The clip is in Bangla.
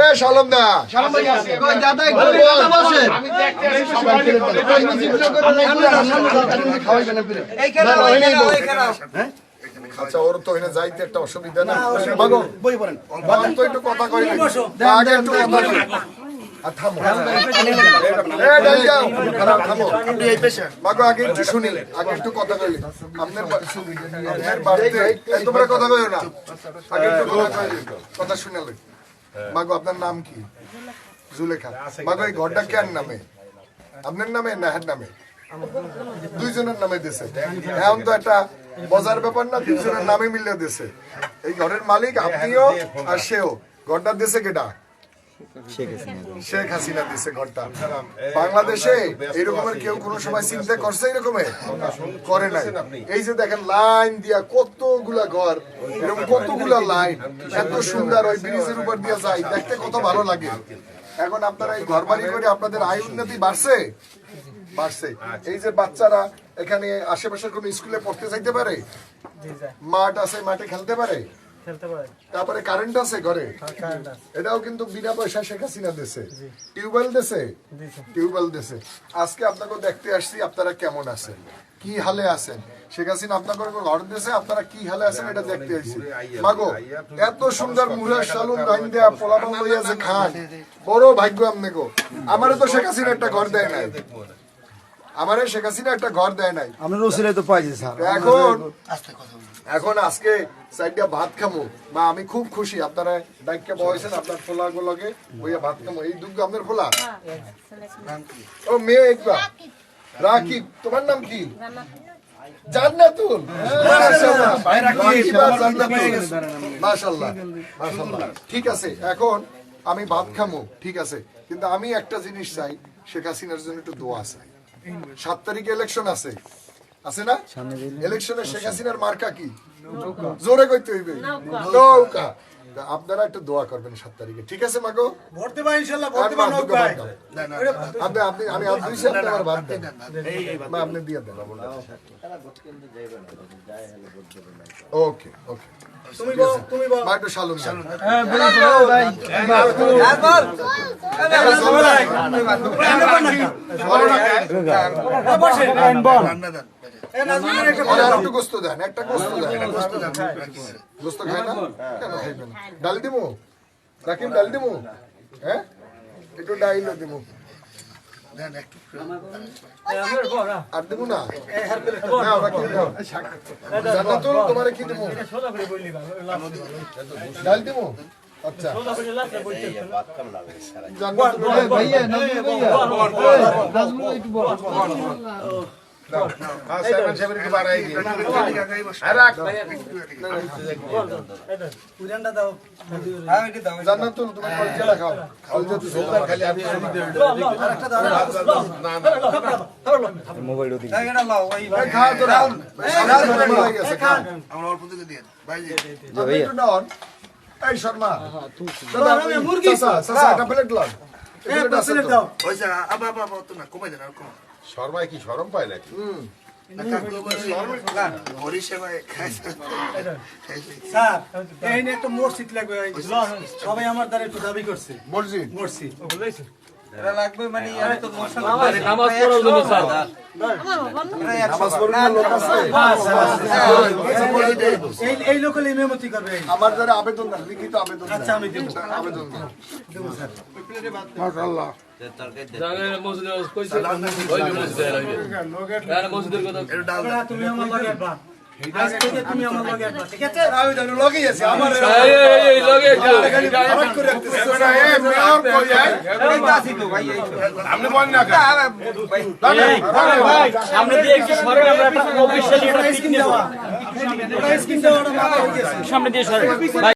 এ শালম দা। আচ্ছা ওর তো এখানে যাইতে একটা অসুবিধা না বই পড়েন। তো একটু কথা কই আগে একটু কথা আগে একটু আগে একটু কথা আপনার আপনার বাড়িতে তোমরা কথা কইও না। আগে একটু কথা কথা শুনে লই আপনার নাম কি? জুলেখা। বাগো এই ঘরটা কার নামে? আপনার নামে না হের নামে? দুইজনের নামে দিছে এখন তো একটা বজার ব্যাপার না দুইজনের নামে মিলে দিছে এই ঘরের মালিক আপনিও আর সেও। ঘরটা দিছে কেটা শেখ হাসিনা দিছে ঘরটা। বাংলাদেশে এরকমের কেউ কোনো সময় চিন্তা করছে এরকমের করে নাই। এই যে দেখেন লাইন দিয়া কতগুলা ঘর এরকম কতগুলা লাইন এত সুন্দর ওই ব্রিজের উপর দিয়ে যায়। দেখতে কত ভালো লাগে। এখন আপনারা এই ঘর বাড়ি করে আপনাদের আয় উন্নতি বাড়ছে? বাড়ছে। এই যে বাচ্চারা এখানে আশেপাশের কোন স্কুলে পড়তে যাইতে পারে? মাঠ আছে মাঠে খেলতে পারে? তারপরে কারেন্ট আছে ঘরে? এটাও কিন্তু বিনা পয়সা শেখ হাসিনা দেশে টিউবওয়েল দেশে টিউবওয়েল দেশে আজকে আপনাকে দেখতে আসছি আপনারা কেমন আছেন? কি হালে আছেন? শেখ হাসিনা আপনাদের ঘর দেশে আপনারা কি হালে আছেন এটা দেখতে আসছি। মাগো এত সুন্দর মুড়া সালুন লাইন দেয়া পোলাপান লইয়া যে খান। বড় ভাগ্য আপনি গো। আমারও তো শেখ হাসিনা একটা ঘর দেয় নাই। আমারে শেখ হাসিনা একটা ঘর দেয় নাই। আমরা রসিলে তো পাইছি স্যার। এখন এখন আজকে সাইডটা ভাত খামো। বা আমি খুব খুশি। আপনারা ডাইকে বয়সেন আপনার ফোলা গুলোকে ওইয়া ভাত খামো। এই দুগ্গ আপনার ফোলা? ও মেয়ে একবার। রাকিব তোমার নাম কি? জান্নাতুল। মাশাআল্লাহ। মাশাআল্লাহ। ঠিক আছে এখন আমি ভাত খামো। ঠিক আছে। কিন্তু আমি একটা জিনিস চাই শেখ হাসিনার জন্য একটু দোয়া চাই। সাত তারিখে ইলেকশন আছে। আছে না? ইলেকশনে শেখ হাসিনার মার্কা কি? জোরে কইতে হইবে। নৌকা। আপনারা একটু দোয়া করবেন সাত তারিখে। ঠিক আছে মাগো? ভোট দেবা ইনশাল্লাহ ভোট দেবা নৌক ভাই। আপনি আপনি আমি আর দুই আমার বাদ দেন। না আপনি দিয়ে দেন। ওকে ওকে। তুমি বল তুমি বল। একটু শালুন দেন। এ ডাল দিমু হ্যাঁ একটু ডাইল দিমু আর দিমু না তোমারে কি দিমু ডাল দিমু আচ্ছা ভাইয়া নাজমুল ভাইয়া নাজমুল একটু বল জান্নাতুল তুমি কলজা খাও কলজা তো সুপার খালি আমি এই খা তো রাউন হয়ে খা আপনি একটু নন। এই শর্মা দাদা, আমি মুরগি। চাচা, চাচা, একটা প্লেট লন। এ প্লেট আছে প্লেট তো? দাও। শর্মায় কি শরম পায় নাকি? এই একটা মসজিদ লাগবে। ভাই। সবাই আমার দ্বারা একটু দাবি করছে। মসজিদ? মসজিদ। নামাজ পড়বে না, লোক আছে? এই এই লোকাল ইমামতি করবে এই। আমার আবেদন লিখিত আবেদন আচ্ছা, আমি দেবো। আবেদন আজ থেকে তুমি আমার লগে আসবা ঠিক আছে আমি জানি লগেই আছি, আমার আরেক করে রাখতেছে। আপনি বল না কেন? সামনে দিয়ে একটু